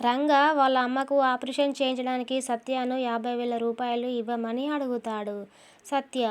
రంగా వాళ్ళ అమ్మకు ఆపరేషన్ చేయించడానికి సత్యను యాభై వేల రూపాయలు ఇవ్వమని అడుగుతాడు. సత్య: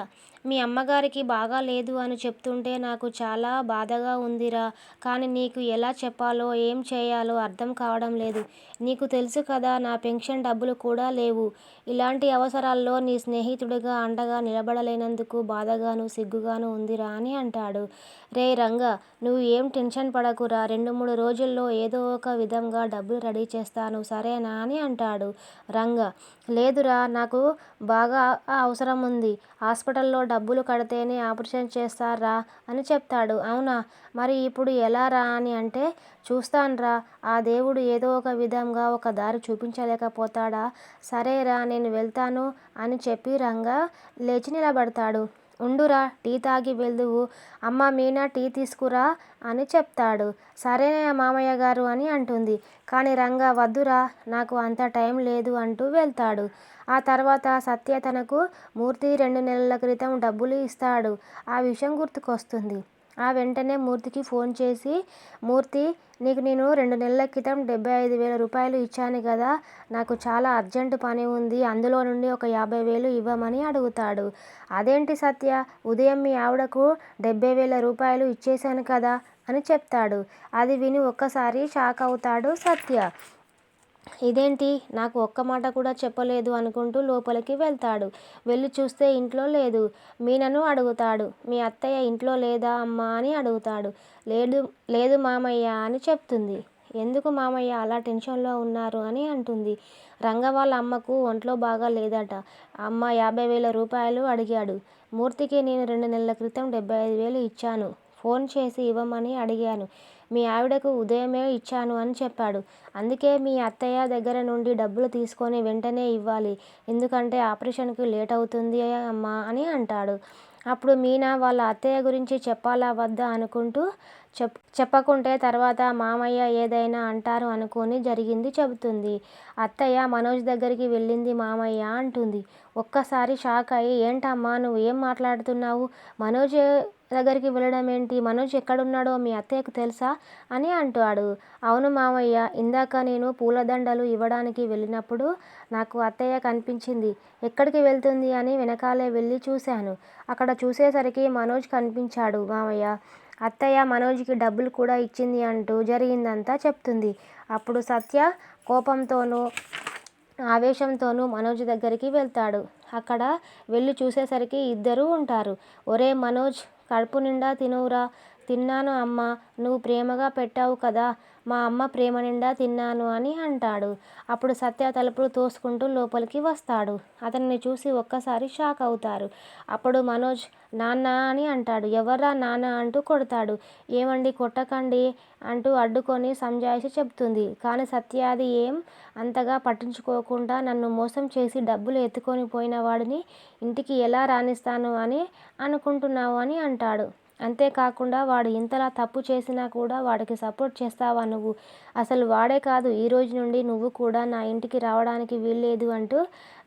మీ అమ్మగారికి బాగాలేదు అని చెప్తుంటే నాకు చాలా బాధగా ఉందిరా. కానీ నీకు ఎలా చెప్పాలో, ఏం చేయాలో అర్థం కావడం లేదు. నీకు తెలుసు కదా నా పెన్షన్ డబ్బులు కూడా లేవు. ఇలాంటి అవసరాల్లో నీ స్నేహితుడిగా అండగా నిలబడలేనందుకు బాధగాను సిగ్గుగాను ఉందిరా అని అంటాడు. రే రంగా నువ్వు ఏం టెన్షన్ పడకురా రెండు మూడు రోజుల్లో ఏదో ఒక విధంగా డబ్బులు రెడీ చేస్తాను సరేనా అని అంటాడు. రంగ: లేదురా నాకు బాగా అవసరం ఉంది హాస్పిటల్లో డబ్బులు కడితేనే ఆపరేషన్ చేస్తారా అని చెప్తాడు. అవునా! మరి ఇప్పుడు ఎలా రా అని అంటే చూస్తాన్రా ఆ దేవుడు ఏదో ఒక విధంగా ఒక దారి చూపించలేకపోతాడా సరేరా నేను వెళ్తాను అని చెప్పి రంగా లేచి నిలబడతాడు. ఉండురా టీ తాగి వెళ్దువు. అమ్మ మీనా టీ తీసుకురా అని చెప్తాడు. సరైన మామయ్య గారు అని అంటుంది. కానీ రంగా వద్దురా నాకు అంత టైం లేదు అంటూ వెళ్తాడు. ఆ తర్వాత సత్య తనకు మూర్తి రెండు నెలల క్రితం డబ్బులు ఇస్తాడు. ఆ విషయం గుర్తుకొస్తుంది. ఆ వెంటనే మూర్తికి ఫోన్ చేసి మూర్తి నీకు నేను రెండు నెలల క్రితం డెబ్బై ఐదు వేల రూపాయలు ఇచ్చాను కదా నాకు చాలా అర్జెంట్ పని ఉంది అందులో నుండి ఒక యాభై వేలు ఇవ్వమని అడుగుతాడు. అదేంటి సత్య ఉదయం మీ ఆవిడకు డెబ్బై వేల రూపాయలు ఇచ్చేశాను కదా అని చెప్తాడు. అది విని ఒక్కసారి షాక్ అవుతాడు సత్య. ఇదేంటి నాకు ఒక్క మాట కూడా చెప్పలేదు అనుకుంటూ లోపలికి వెళ్తాడు. వెళ్ళి చూస్తే ఇంట్లో లేదు. మీనను అడుగుతాడు. మీ అత్తయ్య ఇంట్లో లేదా అమ్మా అని అడుగుతాడు. లేదు లేదు మామయ్య అని చెప్తుంది. ఎందుకు మామయ్య అలా టెన్షన్లో ఉన్నారు అని అంటుంది. రంగ వాళ్ళ అమ్మకు ఒంట్లో బాగా లేదట. అమ్మ యాభై వేల రూపాయలు అడిగాడు. మూర్తికి నేను రెండు నెలల క్రితం డెబ్బై ఐదు వేలు ఇచ్చాను. ఫోన్ చేసి ఇవ్వమని అడిగాను. మీ ఆవిడకు ఉదయమే ఇచ్చాను అని చెప్పాడు. అందుకే మీ అత్తయ్య దగ్గర నుండి డబ్బులు తీసుకొని వెంటనే ఇవ్వాలి. ఎందుకంటే ఆపరేషన్కి లేట్ అవుతుంది అమ్మా అని అంటాడు. అప్పుడు మీనా వాళ్ళ అత్తయ్య గురించి చెప్పాలా వద్దా అనుకుంటూ చెప్ చెప్పకుంటే తర్వాత మామయ్య ఏదైనా అంటారు అనుకుని జరిగింది చెబుతుంది. అత్తయ్య మనోజ్ దగ్గరికి వెళ్ళింది మామయ్య అంటుంది. ఒక్కసారి షాక్ అయి ఏంటమ్మా నువ్వు ఏం మాట్లాడుతున్నావు? మనోజ్ దగ్గరికి వెళ్ళడం ఏంటి మనోజ్ ఎక్కడున్నాడో మీ అత్తయ్యకు తెలుసా? అని అంటాడు. అవును మామయ్య ఇందాక నేను పూలదండలు ఇవ్వడానికి వెళ్ళినప్పుడు నాకు అత్తయ్య కనిపించింది. ఎక్కడికి వెళ్తుంది అని వెనకాలే వెళ్ళి చూశాను. అక్కడ చూసేసరికి మనోజ్ కనిపించాడు మామయ్య. అత్తయ్య మనోజ్కి డబ్బులు కూడా ఇచ్చింది అంటూ జరిగిందంతా చెప్తుంది. అప్పుడు సత్య కోపంతోనూ, ఆవేశంతోనూ మనోజ్ దగ్గరికి వెళ్తాడు. అక్కడ వెళ్ళి చూసేసరికి ఇద్దరూ ఉంటారు. ఒరే మనోజ్ కడుపునిండా తినువురా. తిన్నాను అమ్మ నువ్వు ప్రేమగా పెట్టావు కదా మా అమ్మ ప్రేమనిండా తిన్నాను అని అంటాడు. అప్పుడు సత్య తలుపులు తోసుకుంటూ లోపలికి వస్తాడు. అతన్ని చూసి ఒక్కసారి షాక్ అవుతారు. అప్పుడు మనోజ్ నాన్నా అని అంటాడు. ఎవర్రా నాన్న అంటూ కొడతాడు. ఏమండి కొట్టకండి అంటూ అడ్డుకొని సంజాయిషి చెప్తుంది కానీ సత్యాది ఏం అంతగా పట్టించుకోకుండా నన్ను మోసం చేసి డబ్బులు ఎత్తుకొని పోయిన వాడిని ఇంటికి ఎలా రాణిస్తాను అని అనుకుంటున్నావు అని అంటాడు. అంతేకాకుండా వాడు ఇంతలా తప్పు చేసినా కూడా వాడికి సపోర్ట్ చేస్తావా నువ్వు? అసలు వాడే కాదు ఈ రోజు నుండి నువ్వు కూడా నా ఇంటికి రావడానికి వీల్లేదు అంటూ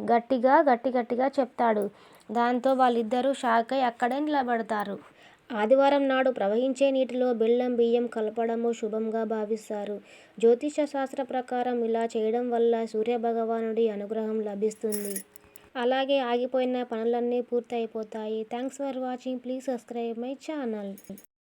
గట్టిగా గట్టి గట్టిగా చెప్తాడు. దాంతో వాళ్ళిద్దరూ షాకై అక్కడే నిలబడతారు. ఆదివారం నాడు ప్రవహించే నీటిలో బెల్లం బియ్యం కలపడము శుభంగా భావిస్తారు. జ్యోతిష శాస్త్ర ప్రకారం ఇలా చేయడం వల్ల సూర్యభగవానుడి అనుగ్రహం లభిస్తుంది. అలాగే ఆగిపోయిన పనులన్నీ పూర్తి అయిపోతాయి. Thanks for watching please subscribe my channel.